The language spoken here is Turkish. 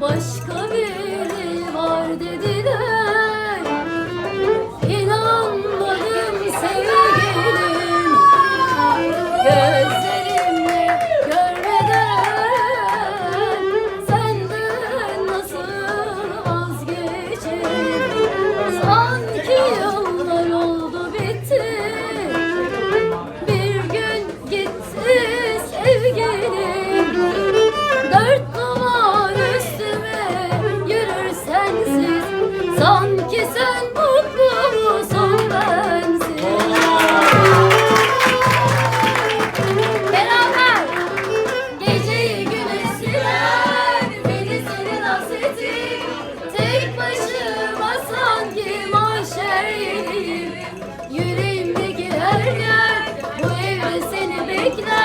Başka biri var dediler. Teşekkürler.